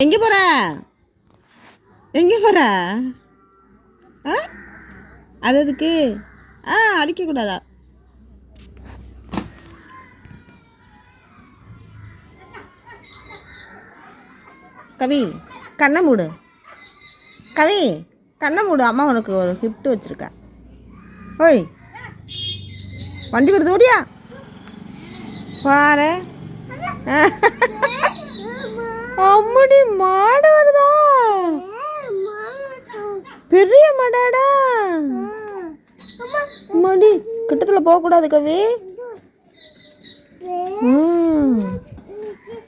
எங்கே போகிற எங்கே போகிற ஆ? அது எதுக்கு? ஆ அடிக்கக்கூடாதா கவி கண்ணை மூடு. கவி கண்ணை மூடு. அம்மா உனக்கு ஒரு கிஃப்ட் வச்சுருக்கேன் ஓய் வண்டி கொடுத்து ஓடியா? பாரு. அம்முடி மாடு வருதா? பெரிய மாடாடா. அம்மாடி கிட்டத்தில் போகக்கூடாது கவி.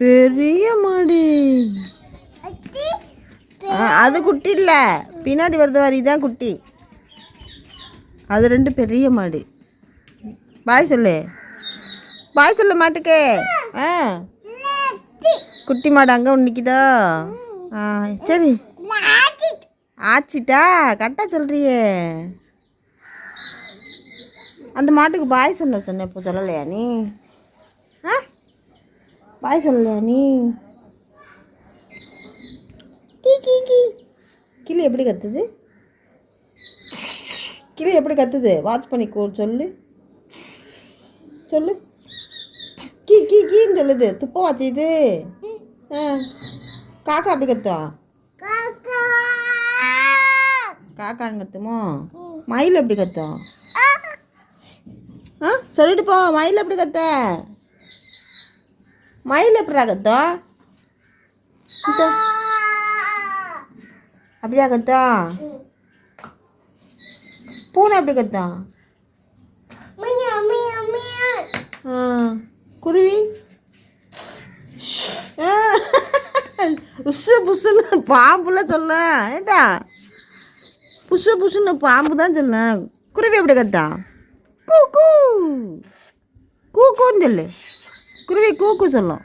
பெரிய மாடு. ஆ, அது குட்டி இல்லை. பின்னாடி வருது வரி தான் குட்டி. அது ரெண்டு பெரிய மாடு. பாய் சொல்லு. பாய் சொல்லு மாட்டுக்கு. ஆ. குட்டி மாடு அங்கே ஒன்று நிற்கிதா ஆ சரி. ஆச்சிட்டா? கரெக்டாக சொல்கிறியே அந்த மாட்டுக்கு பாய் சொல்ல சொன்ன இப்போ சொல்லலையா நீ? ஆ? பாய் சொல்லலையா நீ? கீ கீ கீ. கிளி எப்படி கத்துது? கிளி எப்படி கத்துது? வாட்ச் பண்ணிக்கோ சொல்லு. சொல்லு. கீ கீ கீன்னு சொல்லுது. துப்ப வாச்சு இது. காக்கா அப்படி கத்தும் காக்கான்னு கத்துமோ? மயில் எப்படி கத்தும் ஆ சொல்லிட்டு போ. மயில் எப்படி கத்த? மயில் எப்படிடா கத்தும். அப்படியா கத்தும் பூனை எப்படி கத்தும் குருவி ஆ, புஷு புஷுன்னு பாம்புல சொல்ல. ஏண்டா? புஷு புசுன்னு பாம்பு தான் சொல்ல. குருவி எப்படி கத்தா? கூ கூ. கூன்னு சொல்லு. குருவி கூக்கு சொல்லும்.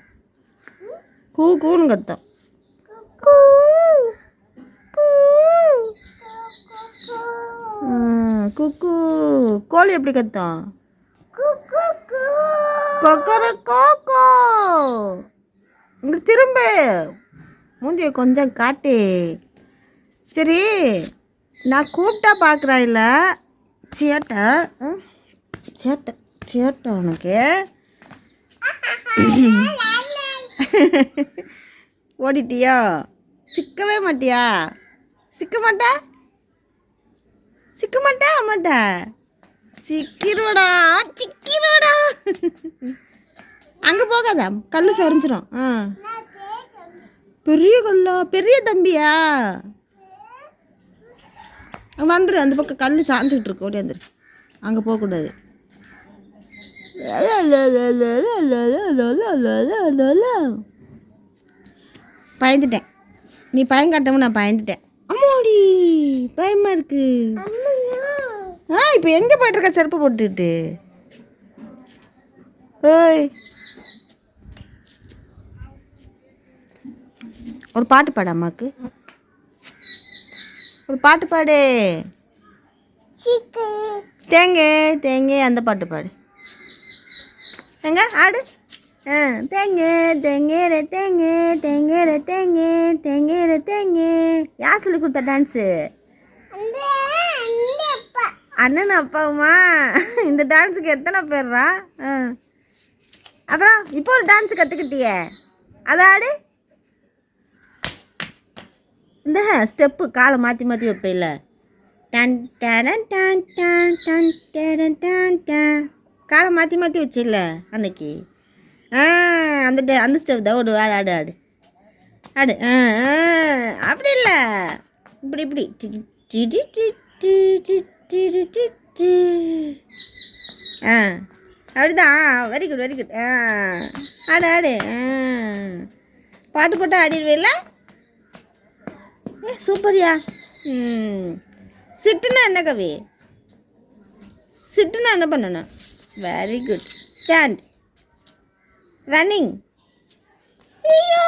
கூ கூன்னு கத்தம். கூ குக்கு கோழி எப்படி கத்தம்? கொக்கர கோக்கோ. இங்க திரும்ப. மூஞ்சியை கொஞ்சம் காட்டு. சரி நான் கூப்பிட்டா பார்க்குறா இல்லை சேட்டை சேட்டை சேட்டை உனக்கு. ஓடிட்டியா? சிக்கவே மாட்டியா? சிக்க மாட்டா? சிக்க மாட்டா? மாட்டா? சிக்கிரோடா சிக்கிரோடா. அங்கே போகாத கல் சரிஞ்சிரும். ஆ. பெரிய கல்லா பெரிய தம்பியா? வந்துரு அந்த பக்கம் கல் சாஞ்சிக்கிட்டு இருக்கு. ஓடி வந்துரு. அங்கே போகக்கூடாது பயந்துட்டேன். நீ பயம் காட்டவும் நான் பயந்துட்டேன். அம்மாடி பயமா இருக்கு. ஆ இப்போ எங்கே போயிட்டு இருக்க? செருப்பு போட்டுக்கிட்டு. ஓய் ஒரு பாட்டு பாடு அம்மாக்கு. ஒரு பாட்டு பாடு. தேங்க தேங்க அந்த பாட்டு பாடு. எங்க ஆடு. ஆ தேங்க தேங்க ரே தேங்க தேங்க ரே தேங்க தேங்க ரே தேங்க. யார் சொல்லி கொடுத்த டான்ஸு அண்ணன் அப்பாவுமா? இந்த டான்ஸுக்கு எத்தனை பேர்ரா? ஆ. அப்புறம் இப்போ ஒரு டான்ஸ் கற்றுக்கிட்டியே அதை ஆடு இந்த ஸ்டெப்பு காலை மாற்றி மாற்றி வைப்பேல டன் டேரன் டன் டான் டன் டேரன் டான் டான் காலை மாற்றி மாற்றி வச்சில்ல அன்னைக்கு ஆ அந்த டே அந்த ஸ்டெப் தான் ஒரு ஆடு ஆடு ஆடு ஆடு ஆ அப்படி இல்லை இப்படி இப்படி ஆ அப்படிதான் வெரி குட் வெரி குட் ஆ ஆடு ஆடு பாட்டு போட்டு ஆடிடுவேல ஏ சூப்பர்யா. ம். சிட்டுனா என்ன கவி? சிட்டுனா என்ன பண்ணணும்? வெரி குட் ஸ்டாண்ட் ரன்னிங் ஐயோ.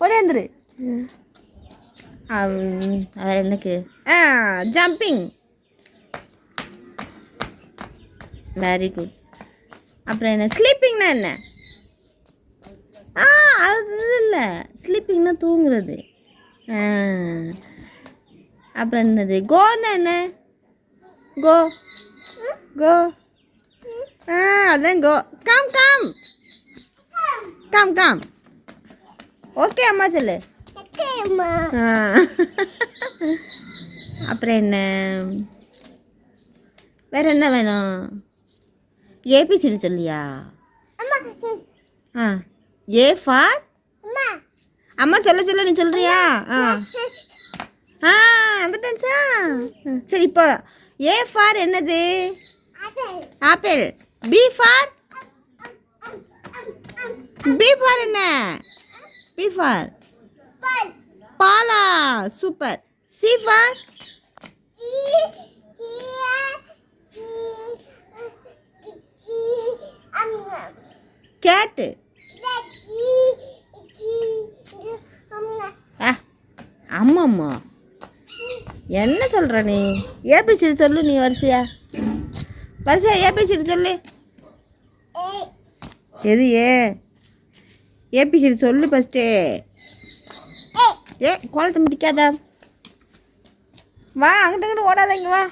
ஓடியாந்துரு. அவர் எனக்கு ஆ ஜம்பிங் வெரி குட் அப்புறம் என்ன? ஸ்லீப்பிங்னா என்ன? ஆ அது இல்லை. ஸ்லீப்பிங்னா தூங்குறது. அப்புறம் என்னது? கோன்னா என்ன? கோ. கோ. ஆ அதான் go. Come come. Come come. Okay அம்மா சொல்லு. ஆ. அப்புறம் என்ன? வேற என்ன வேணும்? ஏபிசிடி சொல்லியா? ஆ. A for? அம்மா சொல்ல சொல்ல நீ சொல்றியா? ஆ. ஆ அந்த டான்ஸா சரி இப்போ ஏ ஃபார் என்னது? Apple B for B for என்ன? B for Bala super C for cat ஆ ஆமாம்மா. என்ன சொல்கிற நீ? ஏபிசிடி சொல்லு நீ வரிசையா? வரிசையா ஏபிசிடி சொல்லு. எது ஏ? ஏபிசிடி சொல்லு ஃபஸ்ட்டு ஏ. கோலத்தை முடிக்காதா வா அங்கிட்ட அங்கிட்ட ஓடாத வா.